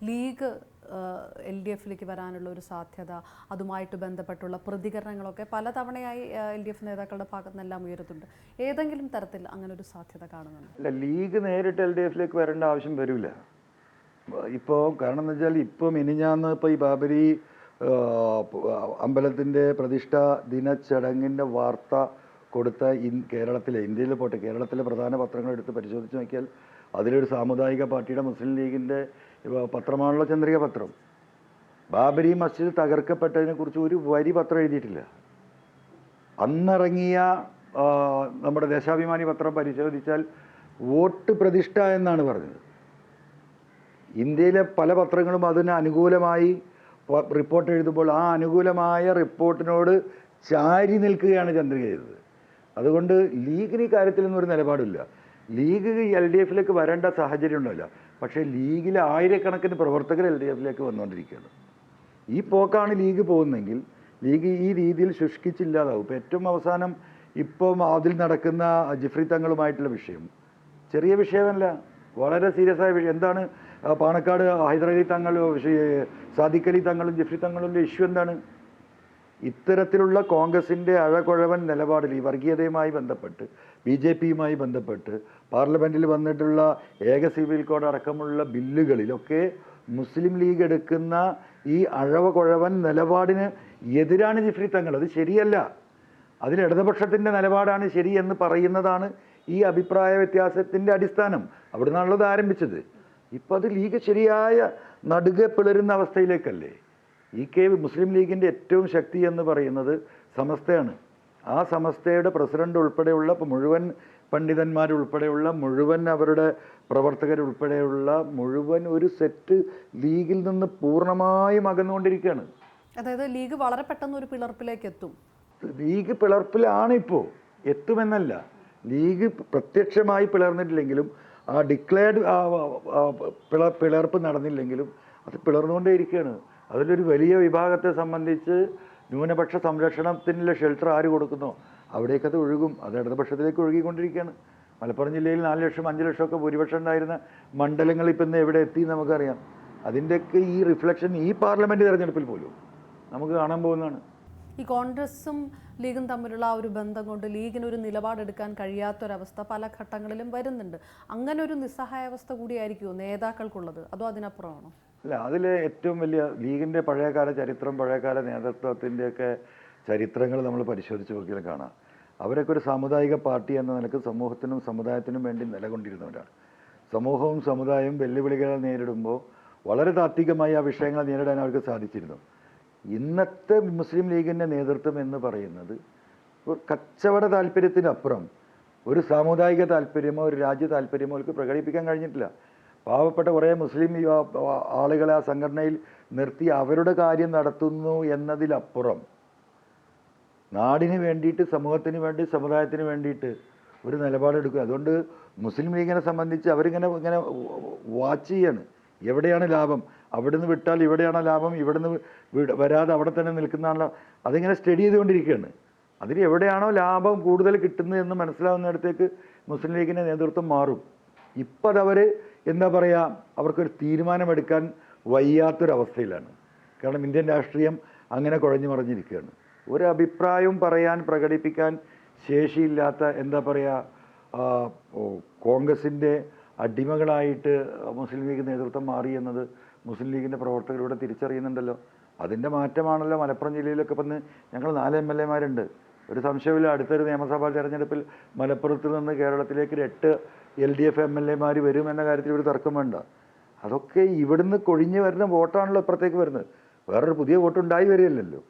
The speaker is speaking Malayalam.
ലീഗ് എൽ ഡി എഫിലേക്ക് വരാനുള്ള ഒരു സാധ്യത അതുമായിട്ട് ബന്ധപ്പെട്ടുള്ള പ്രതികരണങ്ങളൊക്കെ പലതവണയായി എൽ ഡി എഫ് നേതാക്കളുടെ ഭാഗത്തു നിന്നെല്ലാം ഉയരുന്നുണ്ട്. ഏതെങ്കിലും തരത്തിൽ അങ്ങനെ ഒരു സാധ്യത കാണുന്നുണ്ട്? ലീഗ് നേരിട്ട് എൽ ഡി എഫിലേക്ക് വരേണ്ട ആവശ്യം വരില്ല. ഇപ്പോൾ കാരണം എന്ന് വെച്ചാൽ ഇപ്പോൾ മിനിഞ്ഞാന്ന് ഇപ്പോൾ ഈ ബാബരി അമ്പലത്തിന്റെ പ്രതിഷ്ഠാ ദിന ചടങ്ങിന്റെ വാർത്ത കൊടുത്ത ഇൻ കേരളത്തിലെ ഇന്ത്യയിൽ പോട്ടെ കേരളത്തിലെ പ്രധാന പത്രങ്ങൾ എടുത്ത് പരിശോധിച്ച് നോക്കിയാൽ അതിലൊരു സാമുദായിക പാർട്ടിയുടെ മുസ്ലിം ലീഗിന്റെ ഇപ്പൊ പത്രമാണല്ലോ ചന്ദ്രിക പത്രം. ബാബരി മസ്ജിദ് തകർക്കപ്പെട്ടതിനെക്കുറിച്ച് ഒരു വരി പത്രം എഴുതിയിട്ടില്ല. അന്നിറങ്ങിയ നമ്മുടെ ദേശാഭിമാനി പത്രം പരിശോധിച്ചാൽ വോട്ട് പ്രതിഷ്ഠ എന്നാണ് പറഞ്ഞത്. ഇന്ത്യയിലെ പല പത്രങ്ങളും അതിന് അനുകൂലമായി റിപ്പോർട്ട് എഴുതുമ്പോൾ ആ അനുകൂലമായ റിപ്പോർട്ടിനോട് ചാരി നിൽക്കുകയാണ് ചന്ദ്രിക ചെയ്തത്. അതുകൊണ്ട് ലീഗിന് കാര്യത്തിലൊന്നും ഒരു നിലപാടില്ല. ലീഗ് എൽ ഡി എഫിലേക്ക് വരേണ്ട സാഹചര്യം ഉണ്ടാവില്ല പക്ഷേ ലീഗിൽ ആയിരക്കണക്കിന് പ്രവർത്തകർ എൽ ഡി എഫിലേക്ക് വന്നുകൊണ്ടിരിക്കുകയാണ്. ഈ പോക്കാണ് ലീഗ് പോകുന്നതെങ്കിൽ ലീഗ് ഈ രീതിയിൽ ശുഷ്കിച്ചില്ലാതാവും. ഇപ്പോൾ ഏറ്റവും അവസാനം ഇപ്പം അതിൽ നടക്കുന്ന ജിഫ്രി തങ്ങളുമായിട്ടുള്ള വിഷയം. ചെറിയ വിഷയമല്ല. വളരെ സീരിയസ് ആയ വിഷയം. എന്താണ്? പാണക്കാട് ഹൈദരലി തങ്ങളും സാദിഖലി തങ്ങളും ജിഫ്രി തങ്ങളുടെ ഇഷ്യൂ എന്താണ്? ഇത്തരത്തിലുള്ള കോൺഗ്രസിന്റെ അഴകുഴവൻ നിലപാടിൽ ഈ വർഗീയതയുമായി ബന്ധപ്പെട്ട് ബി ജെ പിയുമായി ബന്ധപ്പെട്ട് പാർലമെന്റിൽ വന്നിട്ടുള്ള ഏക സിവിൽ കോഡ് അടക്കമുള്ള ബില്ലുകളിലൊക്കെ മുസ്ലിം ലീഗ് എടുക്കുന്ന ഈ അഴവ കുഴവൻ നിലപാടിന് എതിരാണ് ജിഫ്രി തങ്ങൾ. അത് ശരിയല്ല. അതിൽ ഇടതുപക്ഷത്തിന്റെ നിലപാടാണ് ശരി എന്ന് പറയുന്നതാണ് ഈ അഭിപ്രായ വ്യത്യാസത്തിന്റെ അടിസ്ഥാനം. അവിടെ നിന്നുള്ളത് ആരംഭിച്ചത്. ഇപ്പം അത് ലീഗ് ശരിയായ നടുകെ പിളരുന്ന അവസ്ഥയിലേക്കല്ലേ? ഇ കെ മുസ്ലിം ലീഗിന്റെ ഏറ്റവും ശക്തി എന്ന് പറയുന്നത് സമസ്തയാണ്. ആ സമസ്തയുടെ പ്രസിഡന്റ് ഉൾപ്പെടെയുള്ള ഇപ്പോൾ മുഴുവൻ പണ്ഡിതന്മാരുൾപ്പെടെയുള്ള മുഴുവൻ അവരുടെ പ്രവർത്തകരുൾപ്പെടെയുള്ള മുഴുവൻ ഒരു സെറ്റ് ലീഗിൽ നിന്ന് പൂർണമായും അകന്നുകൊണ്ടിരിക്കുകയാണ്. അതായത് ലീഗ് വളരെ പെട്ടെന്ന് ഒരു പിളർപ്പിലേക്ക് എത്തും. ലീഗ് പിളർപ്പിലാണ് ഇപ്പോൾ എത്തുമെന്നല്ല. ലീഗ് പ്രത്യക്ഷമായി പിളർന്നിട്ടില്ലെങ്കിലും ആ ഡിക്ലെയർഡ് പിളർപ്പ് നടന്നില്ലെങ്കിലും അത് പിളർന്നുകൊണ്ടേയിരിക്കുകയാണ്. അതിലൊരു വലിയ വിഭാഗത്തെ സംബന്ധിച്ച് ന്യൂനപക്ഷ സംരക്ഷണത്തിനുള്ള ഷെൽട്ടർ ആര് കൊടുക്കുന്നു? അവിടേക്കത് ഒഴുകും. അത് ഇടതുപക്ഷത്തിലേക്ക് ഒഴുകിക്കൊണ്ടിരിക്കുകയാണ്. മലപ്പുറം ജില്ലയിൽ നാല് ലക്ഷം അഞ്ച് ലക്ഷമൊക്കെ ഭൂരിപക്ഷം ഉണ്ടായിരുന്ന മണ്ഡലങ്ങൾ ഇപ്പം ഇന്ന് എവിടെ എത്തി നമുക്കറിയാം. അതിന്റെയൊക്കെ ഈ റിഫ്ലക്ഷൻ ഈ പാർലമെന്റ് തിരഞ്ഞെടുപ്പിൽ പോലും നമുക്ക് കാണാൻ പോകുന്നതാണ്. ഈ കോൺഗ്രസും ലീഗും തമ്മിലുള്ള ആ ഒരു ബന്ധം കൊണ്ട് ലീഗിന് ഒരു നിലപാടെടുക്കാൻ കഴിയാത്തൊരവസ്ഥ പല ഘട്ടങ്ങളിലും വരുന്നുണ്ട്. അങ്ങനെ ഒരു നിസ്സഹായാവസ്ഥ കൂടിയായിരിക്കുമോ നേതാക്കൾക്കുള്ളത്? അതോ അതിനപ്പുറമാണോ? അല്ല അതിൽ ഏറ്റവും വലിയ ലീഗിന്റെ പഴയകാല ചരിത്രം പഴയകാല നേതൃത്വത്തിന്റെയൊക്കെ ചരിത്രങ്ങൾ നമ്മൾ പരിശോധിച്ച് നോക്കിയാൽ കാണാം. അവരൊക്കെ ഒരു സാമുദായിക പാർട്ടി എന്ന നിലയ്ക്ക് സമൂഹത്തിനും സമുദായത്തിനും വേണ്ടി നിലകൊണ്ടിരുന്നവരാണ്. സമൂഹവും സമുദായവും വെല്ലുവിളികൾ നേരിടുമ്പോൾ വളരെ താത്വികമായി ആ വിഷയങ്ങൾ നേരിടാൻ അവർക്ക് സാധിച്ചിരുന്നു. ഇന്നത്തെ മുസ്ലിം ലീഗിന്റെ നേതൃത്വം എന്ന് പറയുന്നത് ഒരു കച്ചവട താല്പര്യത്തിനപ്പുറം ഒരു സാമുദായിക താല്പര്യമോ ഒരു രാജ്യ താല്പര്യമോ അവർക്ക് പ്രകടിപ്പിക്കാൻ കഴിഞ്ഞിട്ടില്ല. പാവപ്പെട്ട കുറേ മുസ്ലിം ആളുകളെ ആ സംഘടനയിൽ നിർത്തി അവരുടെ കാര്യം നടത്തുന്നു എന്നതിലപ്പുറം നാടിന് വേണ്ടിയിട്ട് സമൂഹത്തിന് വേണ്ടി സമുദായത്തിന് വേണ്ടിയിട്ട് ഒരു നിലപാടെടുക്കുക. അതുകൊണ്ട് മുസ്ലിം ലീഗിനെ സംബന്ധിച്ച് അവരിങ്ങനെ ഇങ്ങനെ വാച്ച് ചെയ്യാണ്. എവിടെയാണ് ലാഭം? അവിടുന്ന് വിട്ടാൽ ഇവിടെയാണ് ലാഭം. ഇവിടുന്ന് വിട- വരാതെ അവിടെ തന്നെ നിൽക്കുന്നതാണല്ലോ. അതിങ്ങനെ സ്റ്റഡി ചെയ്തുകൊണ്ടിരിക്കുകയാണ്. അതിൽ എവിടെയാണോ ലാഭം കൂടുതൽ കിട്ടുന്നത് എന്ന് മനസ്സിലാവുന്നിടത്തേക്ക് മുസ്ലിം ലീഗിന്റെ നേതൃത്വം മാറും. ഇപ്പം അതവർ എന്താ പറയുക അവർക്കൊരു തീരുമാനമെടുക്കാൻ വയ്യാത്തൊരവസ്ഥയിലാണ്. കാരണം ഇന്ത്യൻ രാഷ്ട്രീയം അങ്ങനെ കുഴഞ്ഞു മറിഞ്ഞിരിക്കുകയാണ്. ഒരു അഭിപ്രായവും പറയാൻ പ്രകടിപ്പിക്കാൻ ശേഷിയില്ലാത്ത എന്താ പറയുക കോൺഗ്രസിന്റെ അടിമകളായിട്ട് മുസ്ലിം ലീഗ് നേതൃത്വം മാറി എന്നത് മുസ്ലിം ലീഗിന്റെ പ്രവർത്തകരുടെ തിരിച്ചറിയുന്നുണ്ടല്ലോ. അതിന്റെ മാറ്റമാണല്ലോ മലപ്പുറം ജില്ലയിലൊക്കെ ഇപ്പം ഞങ്ങൾ നാല് എം എൽ എമാരുണ്ട്. ഒരു സംശയമില്ല അടുത്തൊരു നിയമസഭാ തെരഞ്ഞെടുപ്പിൽ മലപ്പുറത്ത് നിന്ന് കേരളത്തിലേക്ക് എട്ട് L D F M L എമാർ എന്ന കാര്യത്തിൽ ഒരു തർക്കം വേണ്ട. അതൊക്കെ ഇവിടുന്ന് കൊഴിഞ്ഞ് വരുന്ന വോട്ടാണല്ലോ ഇപ്പുറത്തേക്ക് വരുന്നത്. വേറൊരു പുതിയ വോട്ടുണ്ടായി വരികയല്ലല്ലോ.